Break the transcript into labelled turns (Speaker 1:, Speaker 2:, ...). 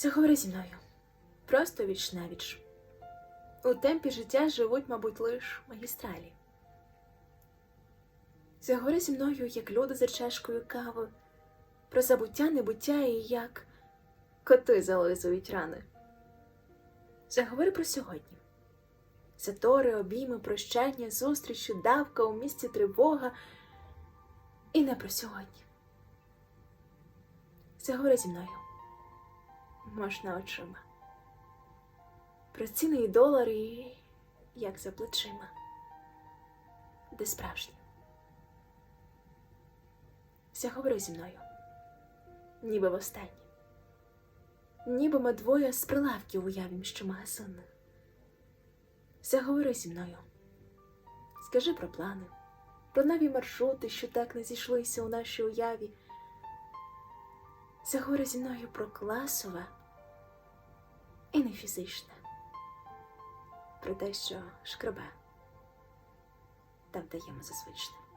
Speaker 1: Заговори зі мною. Просто віч навіч. У темпі життя живуть, мабуть, лиш магістралі. Заговори зі мною, як люди за чашкою кави, про забуття, небуття і як коти зализують рани. Заговори про сьогодні. Затори, обійми, прощання, зустрічі, давка у місті тривога. І не про сьогодні. Заговори зі мною. Можна очима. Про ціни і долари, як за плечима. Де справжні. Заговори зі мною. Ніби востаннє. Ніби ми двоє з прилавків уявім, що магазинних. Заговори зі мною. Скажи про плани, про нові маршрути, що так не зійшлися у нашій уяві. Заговори зі мною про класове і не фізичне, про те, що шкребе та вдаємо за.